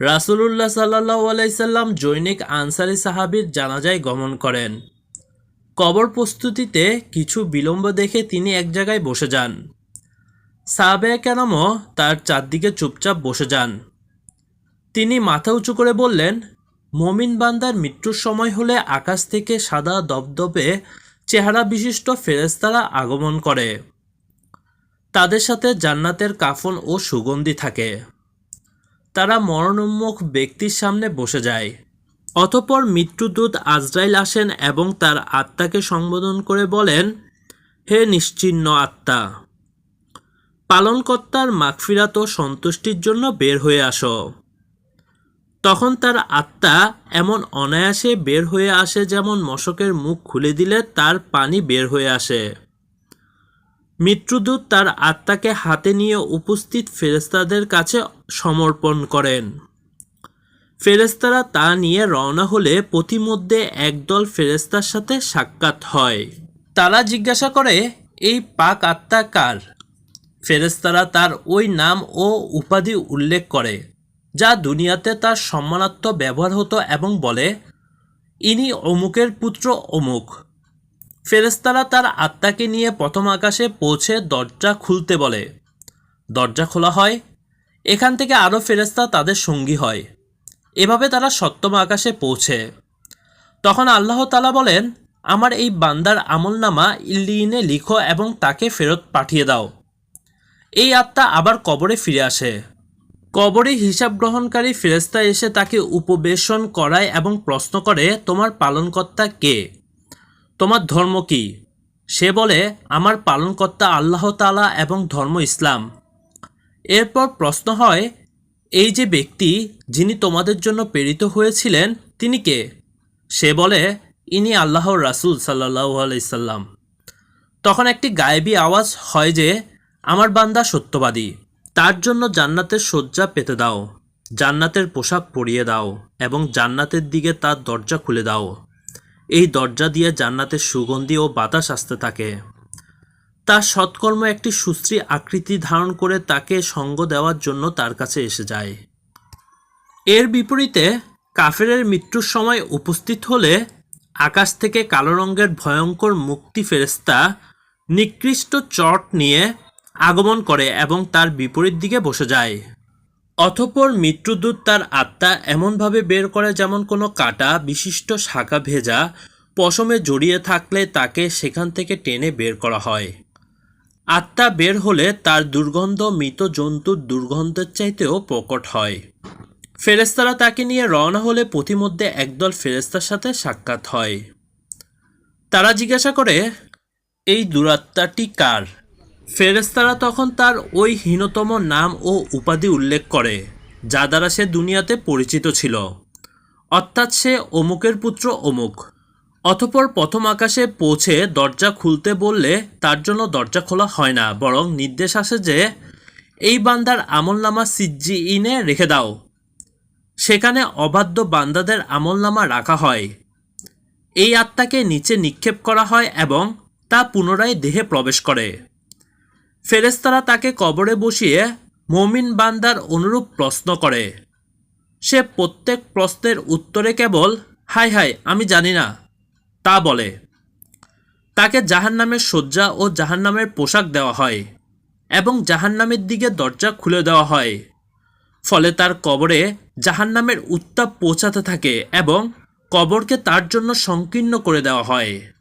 রাসুলুল্লাহ সাল্লাহ আলাইসাল্লাম জৈনিক আনসারি সাহাবির জানাজায় গমন করেন। কবর প্রস্তুতিতে কিছু বিলম্ব দেখে তিনি এক জায়গায় বসে যান। সাহাবে কেরামও তার চারদিকে চুপচাপ বসে যান। তিনি মাথা উঁচু করে বললেন, মমিন বান্দার মৃত্যুর সময় হলে আকাশ থেকে সাদা দবদবে চেহারা বিশিষ্ট ফেরেস্তারা আগমন করে। তাদের সাথে জান্নাতের কাফন ও সুগন্ধি থাকে। তারা মরণোন্মুখ ব্যক্তির সামনে বসে যায়। অতপর মৃত্যুদূত আজরাইল আসেন এবং তার আত্মাকে সম্বোধন করে বলেন, হে নিশ্চিন্ন আত্মা, পালনকর্তার মাগফিরাত ও সন্তুষ্টির জন্য বের হয়ে আসো। তখন তার আত্মা এমন অনায়াসে বের হয়ে আসে যেমন মশকের মুখ খুলে দিলে তার পানি বের হয়ে আসে। মৃত্যুদূত তার আত্মাকে হাতে নিয়ে উপস্থিত ফেরেস্তাদের কাছে সমর্পণ করেন। ফেরেস্তারা তা নিয়ে রওনা হলে পথিমধ্যে একদল ফেরেস্তার সাথে সাক্ষাৎ হয়। তারা জিজ্ঞাসা করে, এই পাক আত্মা কার? ফেরেস্তারা তার ওই নাম ও উপাধি উল্লেখ করে, যা দুনিয়াতে তার সম্মানার্থ ব্যবহার হতো এবং বলে, ইনি অমুকের পুত্র অমুক। ফেরেস্তারা তার আত্মাকে নিয়ে প্রথম আকাশে পৌঁছে দরজা খুলতে বলে। দরজা খোলা হয়, এখান থেকে আরও ফেরেস্তা তাদের সঙ্গী হয়। এভাবে তারা সপ্তম আকাশে পৌঁছে। তখন আল্লাহ তালা বলেন, আমার এই বান্দার আমলনামা ইল্লিনে লিখো এবং তাকে ফেরত পাঠিয়ে দাও। এই আত্মা আবার কবরে ফিরে আসে। কবরে হিসাব গ্রহণকারী ফেরেস্তা এসে তাকে উপবেশন করায় এবং প্রশ্ন করে, তোমার পালনকর্তা কে? তোমার ধর্ম কি? সে বলে, আমার পালনকর্তা আল্লাহ তালা এবং ধর্ম ইসলাম। এরপর প্রশ্ন হয়, এই যে ব্যক্তি যিনি তোমাদের জন্য প্রেরিত হয়েছিলেন, তিনি কে? সে বলে, ইনি আল্লাহর রাসুল সাল্লাহ আলাইসাল্লাম তখন একটি গায়েবী আওয়াজ হয় যে, আমার বান্দা সত্যবাদী, তার জন্য জান্নাতের শয্যা পেতে দাও, জান্নাতের পোশাক পরিয়ে দাও এবং জান্নাতের দিকে তার দরজা খুলে দাও। এই দরজা দিয়ে জান্নাতের সুগন্ধি ও বাতাস আসতে থাকে। তার সৎকর্ম একটি সুশ্রী আকৃতি ধারণ করে তাকে সঙ্গ দেওয়ার জন্য তার কাছে এসে যায়। এর বিপরীতে কাফেরের মৃত্যুর সময় উপস্থিত হলে আকাশ থেকে কালো রঙের ভয়ঙ্কর মুক্তি ফেরেস্তা নিকৃষ্ট চট নিয়ে আগমন করে এবং তার বিপরীত দিকে বসে যায়। অতঃপর মৃত্যুদূত তার আত্মা এমনভাবে বের করে যেমন কোনো কাটা, বিশিষ্ট শাখা ভেজা পশমে জড়িয়ে থাকলে তাকে সেখান থেকে টেনে বের করা হয়। আত্মা বের হলে তার দুর্গন্ধ মৃত জন্তুর দুর্গন্ধের চাইতেও প্রকট হয়। ফেরেস্তারা তাকে নিয়ে রওনা হলে পথিমধ্যে একদল ফেরেস্তার সাথে সাক্ষাৎ হয়। তারা জিজ্ঞাসা করে, এই দুরাত্মাটি কার? ফেরেস্তারা তখন তার ওই হীনতম নাম ও উপাধি উল্লেখ করে, যা দ্বারা সে দুনিয়াতে পরিচিত ছিল। অর্থাৎ সে অমুকের পুত্র অমুক। অতপর প্রথম আকাশে পৌঁছে দরজা খুলতে বললে তার জন্য দরজা খোলা হয় না, বরং নির্দেশ আসে যে, এই বান্দার আমলনামা সিজ্জি ইনে রেখে দাও। সেখানে অবাধ্য বান্দাদের আমলনামা রাখা হয়। এই আত্মাকে নিচে নিক্ষেপ করা হয় এবং তা পুনরায় দেহে প্রবেশ করে। ফেরেস্তারা তাকে কবরে বসিয়ে মমিন বান্দার অনুরূপ প্রশ্ন করে। সে প্রত্যেক প্রশ্নের উত্তরে কেবল, হাই হাই, আমি জানি না। তা বলে। তাকে জাহান্নামের শয্যা ও জাহান্নামের পোশাক দেওয়া হয় এবং জাহান্নামের দিকে দরজা খুলে দেওয়া হয়। ফলে তার কবরে জাহান্নামের উত্তাপ পৌঁছাতে থাকে এবং কবরকে তার জন্য সংকীর্ণ করে দেওয়া হয়।